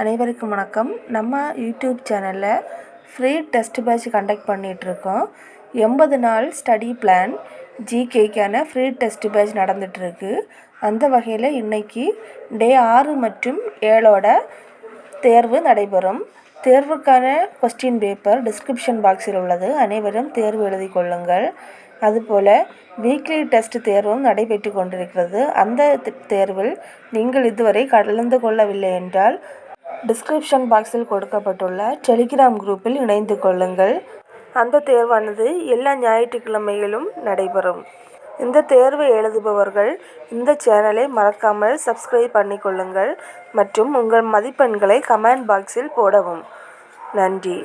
அனைவருக்கும் வணக்கம். நம்ம யூடியூப் சேனலில் ஃப்ரீ டெஸ்ட் பேட்ச் கண்டக்ட் பண்ணிகிட்ருக்கோம் எண்பது நாள் ஸ்டடி பிளான் ஜிகேக்கான ஃப்ரீ டெஸ்ட் பேட்ச் நடந்துகிட்ருக்கு அந்த வகையில் இன்றைக்கி டே ஆறு மற்றும் ஏழோட தேர்வு நடைபெறும். தேர்வுக்கான கொஸ்டின் பேப்பர் டிஸ்கிரிப்ஷன் பாக்ஸில் உள்ளது. அனைவரும் தேர்வு எழுதி கொள்ளுங்கள். அதுபோல் வீக்லி டெஸ்ட் தேர்வும் நடைபெற்று கொண்டிருக்கிறது. அந்த தேர்வில் நீங்கள் இதுவரை கலந்து கொள்ளவில்லை என்றால் டிஸ்கிரிப்ஷன் பாக்ஸில் கொடுக்கப்பட்டுள்ள டெலிகிராம் குரூப்பில் இணைந்து கொள்ளுங்கள். அந்த தேர்வானது எல்லா ஞாயிற்றுக்கிழமைகளும் நடைபெறும். இந்த தேர்வு எழுதுபவர்கள் இந்த சேனலை மறக்காமல் சப்ஸ்கிரைப் பண்ணிக்கொள்ளுங்கள் மற்றும் உங்கள் மதிப்பெண்களை கமெண்ட் பாக்ஸில் போடவும். நன்றி.